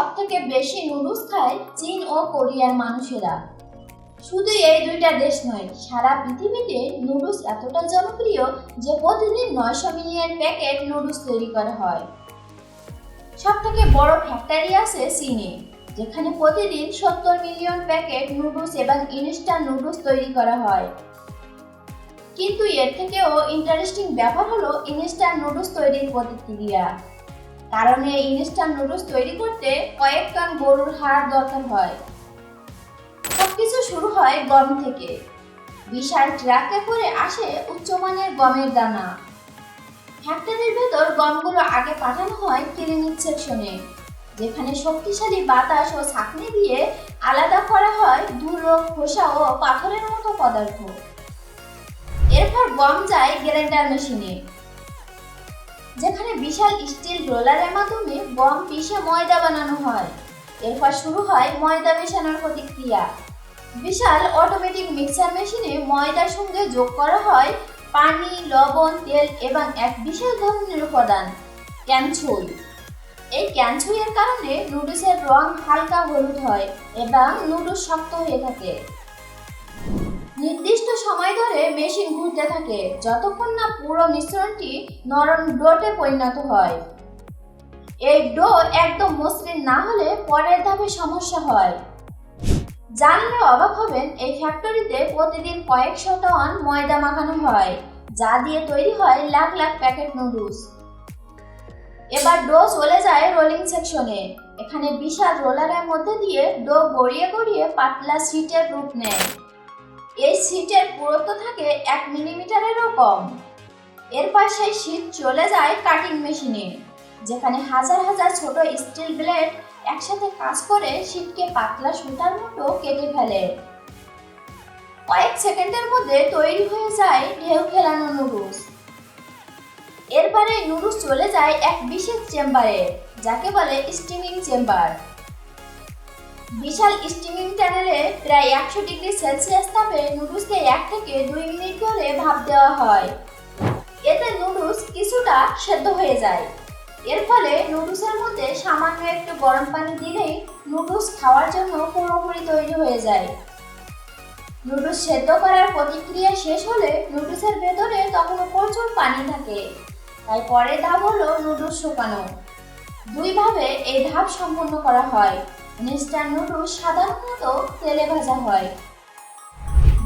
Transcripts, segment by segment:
সবথেকে বেশি নুডলস খায় চীন ও কোরিয়ার মানুষেরা। শুধু এই দুইটা দেশ নয়, সারা পৃথিবীতে নুডলস এতটা জনপ্রিয় যে প্রতিদিন নয়শো মিলিয়ন প্যাকেট নুডলস তৈরি করা হয়। সব থেকে বড় ফ্যাক্টরি আছে চীনে, যেখানে প্রতিদিন সত্তর মিলিয়ন প্যাকেট নুডলস এবং ইনস্ট্যান্ট নুডলস তৈরি করা হয়। কিন্তু এর থেকেও ইন্টারেস্টিং ব্যাপার হলো ইনস্ট্যান্ট নুডলস তৈরির প্রতিক্রিয়া। কারণ এই ইনস্ট্যান্ট নুডলস তৈরি করতে কয়েক টন গরুর হাড় দরকার হয়। সবকিছু শুরু হয় গম থেকে। বিশাল ট্রাকে করে আসে উচ্চমানের গমের দানা। ফ্যাক্টরির ভেতর গমগুলো আগে পাঠানো হয় ক্লিনিক সেকশনে যেখানে শক্তিশালী বাতাস ও ছাঁকনি দিয়ে আলাদা করা হয় ধুলো খোসা ও পাথরের মতো পদার্থ। এরপর গম যায় গ্রাইন্ডার মেশিনে। যেখানে বিশাল স্টিল রোলারের মাধ্যমে গম পিষে ময়দা বানানো হয়। এরপর শুরু হয় ময়দা মেশানোর প্রতিক্রিয়া। বিশাল অটোমেটিক মিক্সার মেশিনে ময়দার সঙ্গে যোগ করা হয় পানি, লবণ, তেল এবং এক বিশেষ ধরনের উপাদান ক্যানছুল এই ক্যানছুইয়ের কারণে নুডলসের রং হালকা হলুদ হয় এবং নুডলস শক্ত হয়ে থাকে। নির্দিষ্ট সময় ধরে মেশিন ঘুরতে থাকে, যতক্ষণ না পুরো মিশ্রণটি নরম ডোটে পরিণত হয়। এই ডো একদম মসৃণ না হলে পরের ধাপে সমস্যা হয়। জানলে অবাক হবেন, এই ফ্যাক্টরিতে প্রতিদিন কয়েকশো টন ময়দা মাখানো হয়, যা দিয়ে তৈরি হয় লাখ লাখ প্যাকেট নুডলস। এবার ডো চলে যায় রোলিং সেকশনে, এখানে বিশাল রোলারের মধ্যে দিয়ে ডো গড়িয়ে গড়িয়ে পাতলা সিটের রূপ নেয়। এই সিটের পুরুত্ব থাকে এক মিলিমিটারেরও কম। এর পাশে শীট চলে যায় কাটিং মেশিনে যেখানে হাজার হাজার ছোট স্টিল ব্লেড একসাথে কাজ করে শীতকে পাতলা সুতার মতো কেটে ফেলে। কয়েক সেকেন্ডের মধ্যে তৈরি হয়ে যায় ঢেউ খেলানো নুডলস এরপরে নুডলস চলে যায় এক বিশেষ চেম্বারে যাকে বলে স্টিমিং চেম্বার বিশাল স্টিমিং ট্যানেলে প্রায় একশো ডিগ্রি সেলসিয়াস তাপে নুডলসকে এক থেকে দুই মিনিট ধরে ভাপ দেওয়া হয়। এতে নুডলস কিছুটা সেদ্ধ হয়ে যায়। এর ফলে নুডলসের মধ্যে সামান্য একটু গরম পানি দিলেই নুডলস খাওয়ার জন্য পুরোপুরি তৈরি হয়ে যায়। নুডলস সেদ্ধ করার প্রতিক্রিয়া শেষ হলে নুডলসের ভেতরে তখনও প্রচুর পানি থাকে। তাই পরের ধাপ হলো নুডলস শুকানো। দুইভাবে এই ধাপ সম্পন্ন করা হয়। ইনস্ট্যান্ট নুডলস সাধারণত তেলে ভাজা হয়।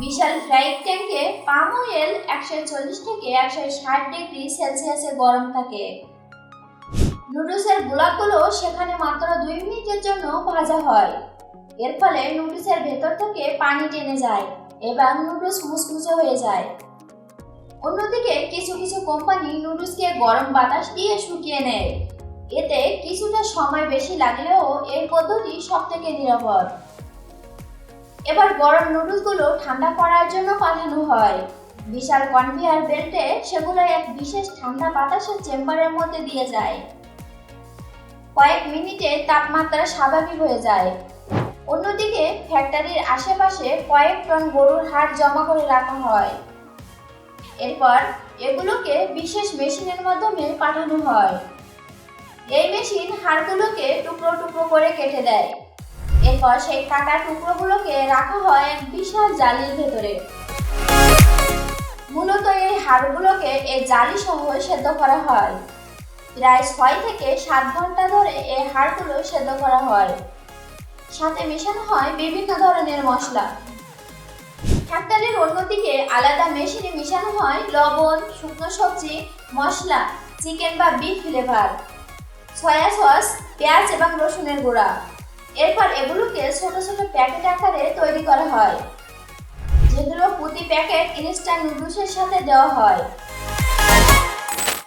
বিশাল ফ্রাইড ট্যাঙ্কে পাম অয়েল একশো চল্লিশ থেকে একশো ষাট ডিগ্রি সেলসিয়াসে গরম থাকে। নুডলসের গোলাপগুলো সেখানে মাত্র দুই মিনিটের জন্য ভাজা হয়। এর ফলে নুডলসের ভেতর থেকে পানি টেনে যায় এবং নুডলস মুসমুসে হয়ে যায়। অন্যদিকে কিছু কিছু কোম্পানি নুডলসকে গরম বাতাস দিয়ে শুকিয়ে নেয়। এতে কিছুটা সময় বেশি লাগলেও এই পদ্ধতি সব থেকে নিরাপদ। এবার গরম নুডলসগুলো ঠান্ডা করার জন্য পাঠানো হয়। বিশাল কনভেয়ার বেল্টে সেগুলো এক বিশেষ ঠান্ডা বাতাসের চেম্বারের মধ্যে দিয়ে যায়। কয়েক মিনিটে তাপমাত্রা স্বাভাবিক হয়ে যায়। অন্যদিকে ফ্যাক্টরির আশেপাশে কয়েক টন গরুর হাড় জমা করে রাখা হয়। এরপর এগুলোকে বিশেষ মেশিনের মাধ্যমে পাঠানো হয়। এই মেশিন হাড়গুলোকে টুকরো টুকরো করে কেটে দেয়। এরপর সেই কাটা টুকরোগুলোকে রাখা হয় এক বিশাল জালির ভেতরে। মূলত এই হাড়গুলোকে এই জালি সহ সেদ্ধ করা হয়। প্রায় ছয় থেকে সাত ঘণ্টা ধরে এই হাড়গুলো সেদ্ধ করা হয়। সাথে মেশানো হয় বিভিন্ন ধরনের মশলা। ফ্যাক্টরির অন্যদিকে আলাদা মেশিনে মেশানো হয় লবণ, শুকনো সবজি, মশলা, চিকেন বা বিফ ফ্লেভার। সয়া সস পেঁয়াজ এবং রসুনের গুঁড়া। এরপর এগুলোকে ছোট ছোট প্যাকেট আকারে তৈরি করা হয়, যেগুলো প্রতি প্যাকেট ইনস্ট্যান্ট নুডলসের সাথে দেওয়া হয়।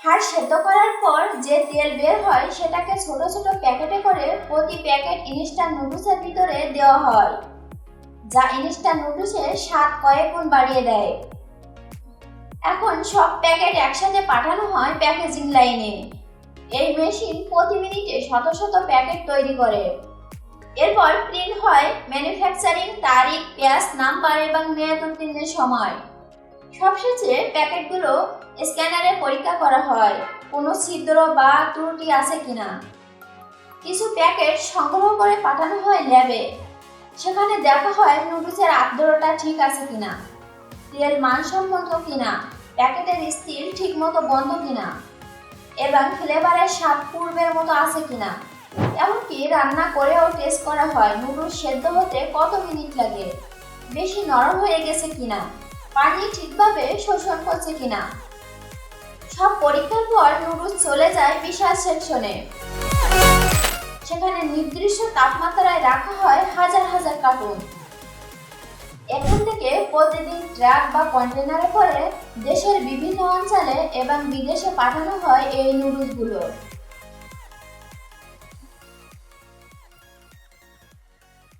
হাড় সেদ্ধ করার পর যে তেল বের হয়, সেটাকে ছোট ছোট প্যাকেটে করে প্রতি প্যাকেট ইনস্ট্যান্ট নুডলসের ভিতরে দেওয়া হয়, যা ইনস্ট্যান্ট নুডলসের স্বাদ কয়েক গুণ বাড়িয়ে দেয়। এখন সব প্যাকেট একসাথে পাঠানো হয় প্যাকেজিং লাইনে। এই মেশিন প্রতি মিনিটে শত শত প্যাকেট তৈরি করে। এরপর প্রিন্ট হয় ম্যানুফ্যাকচারিং তারিখ পেঁয়াজ নাম্বার এবং মেয়াদ উত্তীর্ণের সময়। সবশেষে প্যাকেটগুলো স্ক্যানারে পরীক্ষা করা হয়, কোনো ছিদ্র বা ত্রুটি আছে কিনা। কিছু প্যাকেট সংগ্রহ করে পাঠানো হয় ল্যাবে সেখানে দেখা হয় নুডলসের আর্দ্রতা ঠিক আছে কিনা, তেল মানসম্মত কিনা প্যাকেটের স্টিল ঠিকমতো বন্ধ কিনা। এবং ফ্লেভারের স্বাদ পূর্বের মতো আছে কিনা। এমনকি রান্না করেও টেস্ট করা হয়। নুডলস সেদ্ধ হতে কত মিনিট লাগে? বেশি নরম হয়ে গেছে কিনা? পানি ঠিকভাবে শোষণ করছে কিনা? সব পরীক্ষার পর নুডলস চলে যায় বিশাল সেকশনে। সেখানে নির্দিষ্ট তাপমাত্রায় রাখা হয় হাজার হাজার কার্টুন। এখান থেকে প্রতিদিন ট্রাক বা কন্টেনারে করে দেশের বিভিন্ন অঞ্চলে এবং বিদেশে পাঠানো হয় এই নুডলসগুলো